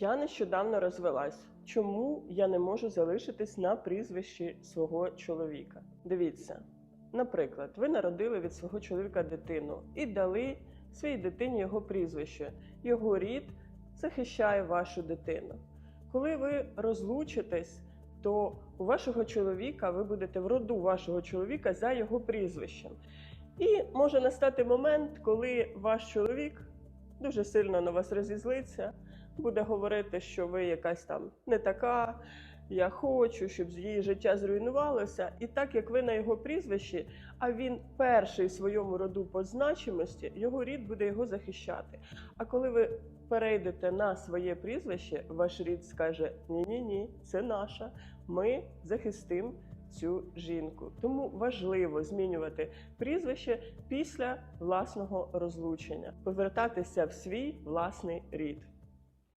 Я нещодавно розвелась. Чому я не можу залишитись на прізвищі свого чоловіка? Дивіться, наприклад, ви народили від свого чоловіка дитину і дали своїй дитині його прізвище. Його рід захищає вашу дитину. Коли ви розлучитесь, то у вашого чоловіка ви будете в роду вашого чоловіка за його прізвищем. І може настати момент, коли ваш чоловік дуже сильно на вас розізлиться, буде говорити, що ви якась там не така. Я хочу, щоб її життя зруйнувалося. І так як ви на його прізвищі, а він перший в своєму роду по значимості, його рід буде його захищати. А коли ви перейдете на своє прізвище, ваш рід скаже: Ні-ні ні, це наша. Ми захистимо цю жінку. Тому важливо змінювати прізвище після власного розлучення, повертатися в свій власний рід.